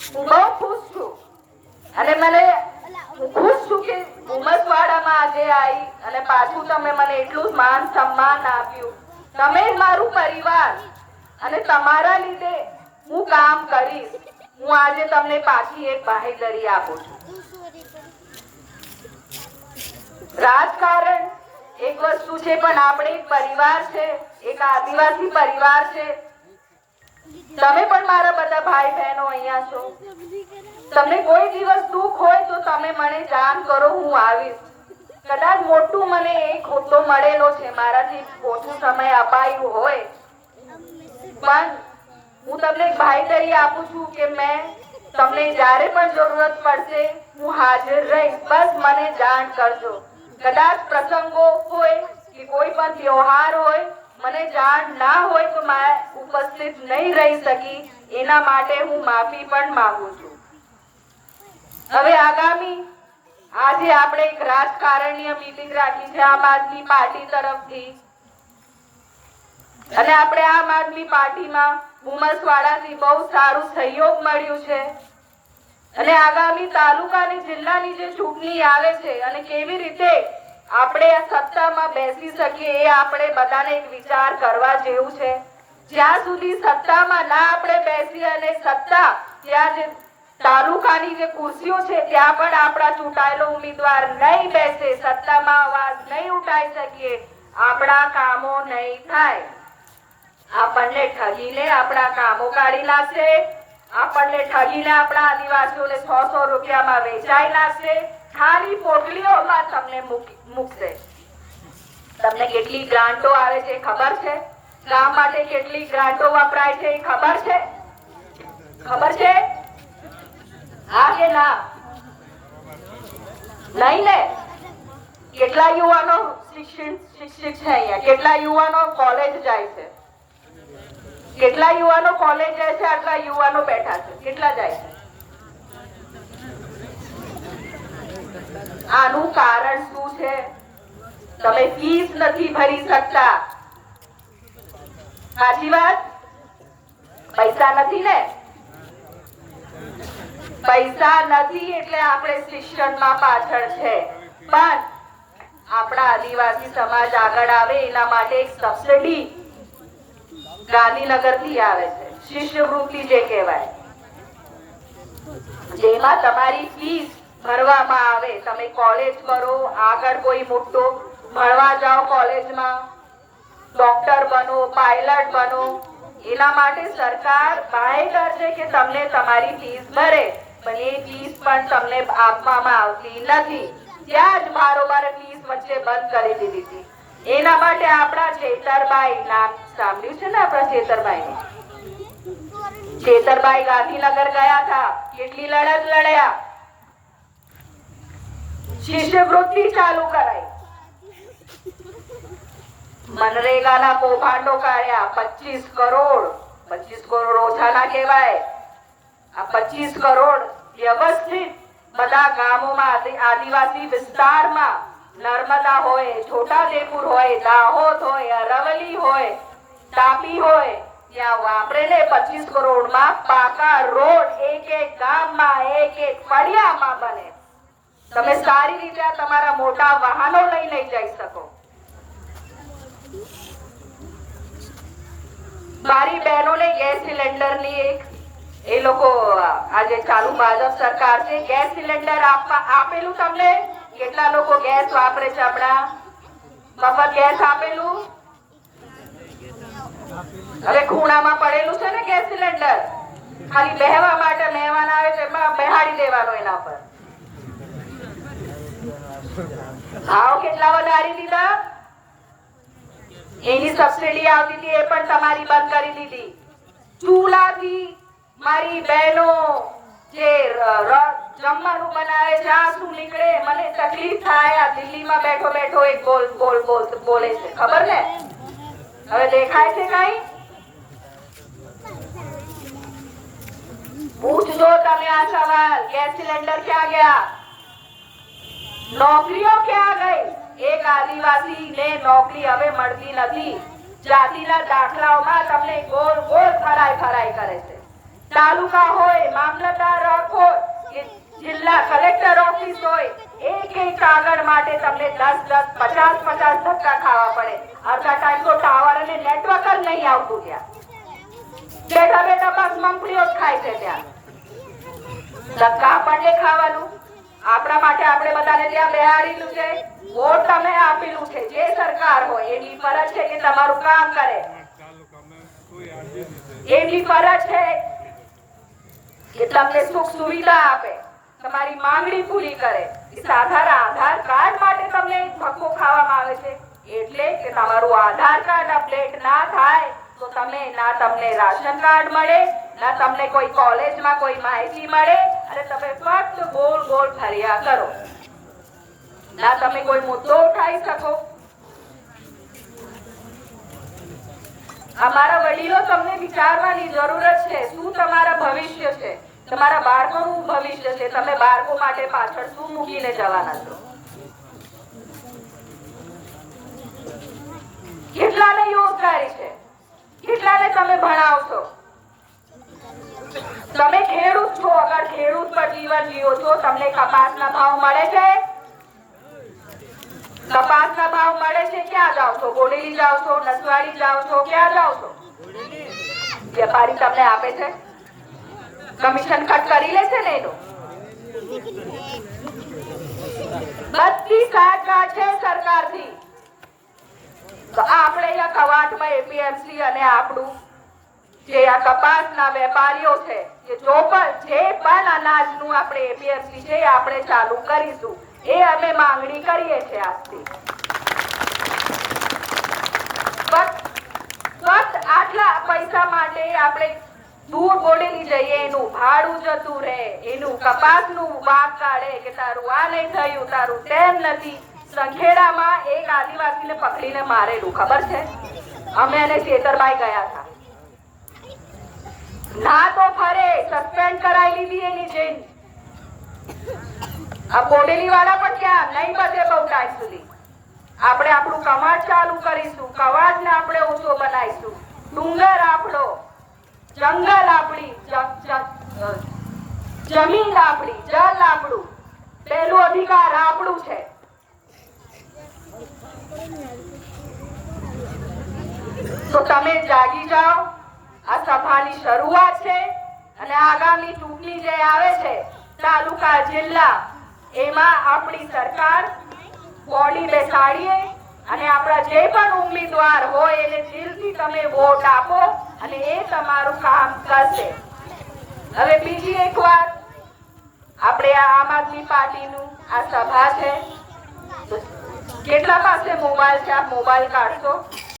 હું બહુ ખુશ છું અને મને ખુશ છું કે ઉમસવાડામાં આજે આવી અને પાછું તમે મને એટલું માન સન્માન આપ્યું. તમે મારું પરિવાર. અને તમારા લીધે હું કામ કરીશ. હું આજે તમને પાછી એક બાહેધરી આપું છું. રાજકારણ એક વસ્તુ છે, પણ આપણે એક પરિવાર છે, એક આદિવાસી પરિવાર છે. તમે પણ મારા બધા ભાઈ બહેનો અહીંયા છો. તમને કોઈ દિવસ દુઃખ હોય તો તમે મને જાણ કરો, હું આવીશ. કદાચ મોટું મને એ ખોટો મળેલો છે, મારાથી ઓછું સમય અપાયું હોય. પણ હું તમને એક ભાઈદારી આપું છું કે મેં તમને જ્યારે પણ જરૂરત પડશે, હું હાજર રહીશ. બસ મને જાણ કરજો. કદાચ પ્રસંગો હોય કે કોઈ પણ ત્યોહાર હોય મને જાણ ના હોય તો મેં ઉપસ્થિત નહીં રહી શકી. એના માટે હું માફી પણ માંગુ છું. હવે આગામી, આજે આપણે એક રાજકારણીય મીટિંગ રાખી છે આમ આદમી પાર્ટી તરફથી. અને આપણે આમ આદમી પાર્ટીમાં ઉમસવાડાથી બહુ સારું સહયોગ મળ્યું છે. અને આગામી તાલુકા અને જિલ્લાની જે ચૂંટણી આવે છે અને કેવી રીતે આપણે આ સત્તામાં બેસી શકીએ એ આપણે બધાને એક વિચાર કરવા જેવું છે. જ્યાં સુધી સત્તામાં ના આપણે બેસી અને સત્તા ત્યાં જે તાલુકાની જે ખુરશીઓ છે, ત્યાં પણ આપણા ચૂંટાયેલો ઉમેદવાર નહીં બેસે, સત્તામાં અવાજ નહીં ઉઠાઈ શકીએ, આપણા કામો નહીં થાય. આપણને ઠગીને આપણા કામો કાઢી નાખશે આપણને ઠગીને આપણા આદિવાસીઓને સો સો રૂપિયામાં વેચાયેલા છે. ખાલી પોટલીઓમાં તમને મૂકી- મૂકશે. તમને કેટલી ગ્રાન્ટો આવે છે ખબર છે? ગામ માટે કેટલી ગ્રાન્ટો વપરાય છે એ ખબર છે? ખબર છે? હા કે ના? નહીં ને? કેટલા યુવાનો શિક્ષિત શિક્ષિત છે અહીંયા? કેટલા યુવાનો કોલેજ જાય છે? કેટલા યુવાનો કોલેજ જાય છે, આટલા યુવાનો બેઠા છે? કેટલા જાય છે? આનું કારણ શું છે? તમે ફીસ નથી ભરી શકતા. સાચી વાત? પૈસા નથી ને? પૈસા નથી એટલે આપણે શિક્ષણમાં પાછળ છે. પણ આપણા આદિવાસી સમાજ આગળ આવે એના માટે એક સબસિડી ગાંધીનગરથી આવે છે. શિષ્યવૃત્તિ જે કહેવાય. જેમાં તમારી ફીસ ભરવામાં આવે. તમે કોલેજ કરો, આગળ કોઈ મોટો ભણવા જાઓ કોલેજમાં ડોક્ટર બનો પાયલટ બનો, એના માટે સરકાર બાહેધર છે કે તમને તમારી ફીસ ભરે. પણ એ ફીસ પણ તમને આપવામાં આવતી નથી. ત્યાં જ બારોબાર ફીસ વચ્ચે બંધ કરી દીધી હતી. એના માટે આપણા ચેતરબાઈ નામ સાંભળ્યું છે ને આપણા ચેતરબાઈ ચેતરબાઈ ગાંધીનગર ગયા હતા. કેટલી લડત લડ્યા? શિષ્યવૃત્તિ ચાલુ કરાઈ. મનરેગાના કૌભાંડો કાઢ્યા. પચીસ કરોડ પચીસ કરોડ ઓછા ના કહેવાય. આ પચીસ કરોડ વ્યવસ્થિત બધા ગામોમાં આદિવાસી વિસ્તારમાં નર્મદા હોય છોટાદેપુર હોય, દાહોદ હોય અરવલી હોય, તાપી હોય, ત્યાં વાપરે ને પચીસ કરોડમાં પાકા રોડ એક એક ગામમાં, એક એક ફળિયામાં બને. તમે સારી રીતે તમારા મોટા વાહનો લઈ લઈ જઈ શકો. મારી બહેનોને ગેસ સિલિન્ડરની એક, એ લોકો આજે ચાલુ ભાજપ સરકાર છે, ગેસ સિલિન્ડર આપવા આપેલું તમને? કેટલા લોકો ગેસ વાપરે છે હમણાં મફત ગેસ આપેલું? હવે ખૂણામાં પડેલું છે ને ગેસ સિલિન્ડર. ખાલી બેહવા માટે મહેમાન આવે તો એમાં બેહાડી દેવાનો એના પર. ભાવ કેટલા વધારી દીધા? એની સબસિડી આવતી હતી, એ પણ તમારી બંધ કરી દીધી. ચૂલાથી મારી બહેનો જે જમવાનું બનાવે છે, આ નીકળે? મને તકલીફ થાય. દિલ્હીમાં બેઠો બેઠો એક બોલ ખબર ને? હવે દેખાય છે કઈ? પૂછજો તમે આ સવાલ. ગેસ સિલિન્ડર ક્યાં ગયા? નોકરીઓ ક્યાં ગઈ? એક આદિવાસી ને નોકરી હવે મળતી નથી. જાતિના દાખલાઓમાં તમને ગોળ ગોળ ફરાય ફરાય કરે છે. તાલુકા હોય, મામલતદાર રાખો જિલ્લા કલેક્ટર ઓફિસ હોય, એક એક કાગળ માટે તમને દસ દસ, પચાસ પચાસ ધક્કા ખાવા પડે. અડધા ટાઈમ તો ટાવર અને નેટવર્ક જ નહીં આવતું ત્યાં. બેઠા બેઠા બસ મમફળીઓ જ ખાય છે ત્યાં. ધક્કા આપણને ખાવાનું. આપણા માટે આપણે બધાને ત્યાં બેહાડેલું છે. વોટ તમે આપેલું છે. જે સરકાર હોય, એની ફરજ છે કે તમારું કામ કરે. એની ફરજ છે કે તમને સુખ સુવિધા આપે. તમારી માંગણી પૂરી કરે. સાધારા આધાર કાર્ડ માટે તમને ધક્કો ખાવામાં આવે છે. એટલે કે તમારું આધાર કાર્ડ અપડેટ ના થાય, તો તમે ના તમને રાશન કાર્ડ મળે, ના તમને કોઈ કોલેજમાં કોઈ માહિતી મળે, અને તમે ફક્ત ગોળ ગોળ ફર્યા કરો. ના તમે કોઈ મુદ્દો ઉઠાવી શકો. અમારા વડીલો તમને વિચારવાની જરૂરત છે, શું તમારા ભવિષ્ય છે? તમારા બાળકોનું ભવિષ્ય છે, તમે બાળકો માટે પાછળ શું મૂકીને જવાના છો? કેટલાને રોજગારી છે? કેટલાને તમે ભણાવશો? તમે ખેડૂત છો, અગર ખેડૂત પર જીવન જીવો છો, તમને કપાસના ભાવ મળે છે? કપાસના ભાવ જાઓ છો બોડેલી જાઓ નસવાડી જાઓ છો ક્યાં જાઓ વેપારી તમને આપે છે? કમિશન કટ કરી લે ને એનું? આપણે કવાટમાં એપીએમસી અને આપણું જે આ કપાસના વેપારીઓ છે જો પણ જે પણ આપણે એપીએમસી છે આપણે ચાલુ કરીશું. એ અમે માંગણી કરીએ છીએ આજથી ફક્ત ફક્ત આટલા પૈસા માટે આપણે દૂર બોડેલી જઈએ, એનું ભાડું જતું રહે, એનું કપાસનું વાગ કાઢે કે તારું આ નહીં થયું, તારું તેમ નથી. સંખેડામાં એક આદિવાસીને પકડીને મારેલું, ખબર છે? અમે એને ચેતરભાઈ ગયા હતા. ના તો ફરે સસ્પેન્ડ કરાવી લીધી એની જેલ. આ બોડેલી વાળા પણ ક્યાં? નહીં બધે બહુ ટાઈમ સુધી. આપણે આપણું કવાડ ચાલુ કરીશું કવાડને આપણે ઊંચો બનાવીશું. ડુંગર આપણો. જંગલ આપણી જમીન આપણી જલ આપણું પહેલું અધિકાર આપણું છે. તો તમે જાગી જાઓ. આ સભાની શરૂઆત છે અને આગામી ચૂંટણી જે આવે છે, તાલુકા, જિલ્લા, એમાં આપણી સરકાર બોડી બેસાડીએ અને આપણા જે પણ ઉમેદવાર હોય તમે વોટ આપો અને એ તમારું કામ કરશે. હવે બીજી એક વાત, આપણે આ આમ આદમી પાર્ટીનું આ સભા છે. કેટલા પાસે મોબાઈલ છે? આપ મોબાઈલ કાઢશો?